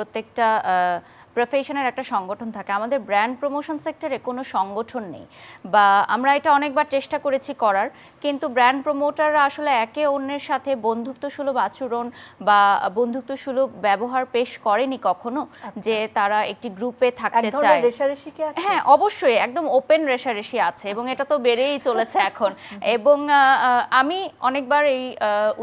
প্রত্যেকটা প্রফেশনের একটা সংগঠন থাকে। আমাদের ব্র্যান্ড প্রমোশন সেক্টরে কোনো সংগঠন নেই। বা আমরা এটা অনেকবার চেষ্টা করেছি করার কিন্তু ব্র্যান্ড প্রমোটাররা আসলে একে অন্যের সাথে বন্ধুত্ব সুলভ আচরণ বা বন্ধুত্ব সুলভ ব্যবহার পেশ করেনি কখনো যে তারা একটি গ্রুপে থাকতে চায়। হ্যাঁ অবশ্যই একদম ওপেন রেশারেশি আছে এবং এটা তো বেড়েই চলেছে এখন। এবং আমি অনেকবার এই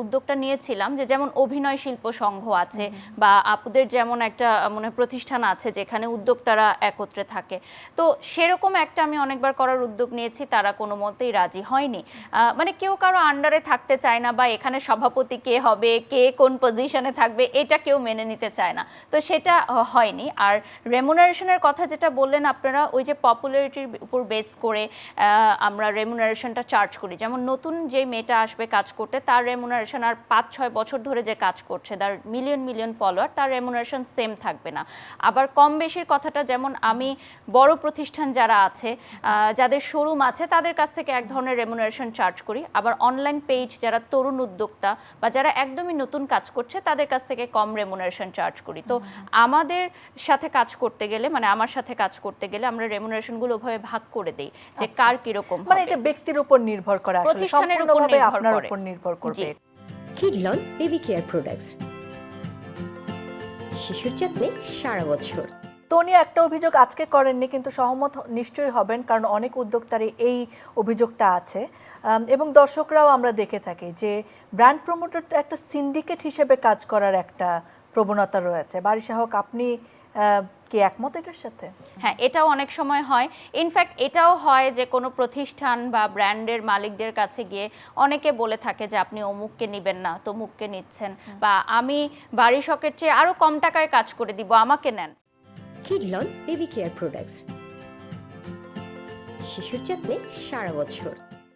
উদ্যোগটা নিয়েছিলাম যে যেমন অভিনয় শিল্প সংঘ আছে বা আপুদের যেমন একটা মনে প্রতিষ্ঠান আছে যেখানে উদ্যোক্তারা একত্রে থাকে। তো সেরকম একটা আমি অনেকবার করার উদ্যোগ নিয়েছি, তারা কোনো মতেই রাজি হয়নি। মানে কেউ কারও আন্ডারে থাকতে চায় না বা এখানে সভাপতি কে হবে, কে কোন পজিশনে থাকবে, এটা কেউ মেনে নিতে চায় না। তো সেটা হয়নি। আর রেমুনারেশনের কথা যেটা বললেন আপনারা, ওই যে পপুলারিটির উপর বেস করে আমরা রেমুনারেশনটা চার্জ করি। যেমন নতুন যে মেয়েটা আসবে কাজ করতে, তার রেমুনারেশন আর পাঁচ ছয় বছর ধরে যে কাজ করছে, তার মিলিয়ন মিলিয়ন ফলোয়ার তার রেমুনারেশন সেম থাকবে না। আবার কম বেশির কথাটা যেমন আমি বড় প্রতিষ্ঠান যারা আছে আহ, যাদের শোরুম আছে তাদের কাছ থেকে এক ধরনের রেমুনারেশন চার্জ করি। আবার অনলাইন পেজ যারা তরুণ উদ্যোক্তা বা যারা একদমই নতুন কাজ করছে তাদের কাছ থেকে কম রেমুনারেশন চার্জ করি। তো আমাদের সাথে কাজ করতে গেলে মানে আমার সাথে কাজ করতে গেলে আমরা রেমুনারেশনগুলো ওভাবে ভাগ করে দেই যে কার কীরকম মানে এটা ব্যক্তির উপর নির্ভর করে আসলে প্রতিষ্ঠানের উপর নির্ভর আপনার করে। উপর নির্ভর করবে। কিডলন বেবি কেয়ার প্রোডাক্টস শিশুর যত্নে সারা বছর। তনি একটা অভিযোগ আজকে করেননি, কিন্তু সহমত নিশ্চয়ই হবেন, কারণ অনেক উদ্যোক্তারই এই অভিযোগটা আছে। এবং দর্শকরাও আমরা দেখে থাকি যে ব্র্যান্ড প্রমোটার তো একটা সিন্ডিকেট হিসেবে কাজ করার একটা প্রবণতা রয়েছে। বারিশা হক আপনি কি একমত এটার সাথে? হ্যাঁ এটাও অনেক সময় হয়। ইনফ্যাক্ট এটাও হয় যে কোনো প্রতিষ্ঠান বা ব্র্যান্ডের মালিকদের কাছে গিয়ে অনেকে বলে থাকে যে আপনি অমুককে নেবেন না তমুককে নিচ্ছেন বা আমি বাড়ি শখের চেয়ে আরও কম টাকায় কাজ করে দিব আমাকে নেন। কিডলন বেবি কেয়ার প্রোডাক্টস শিশুর যত্নে সারা বছর।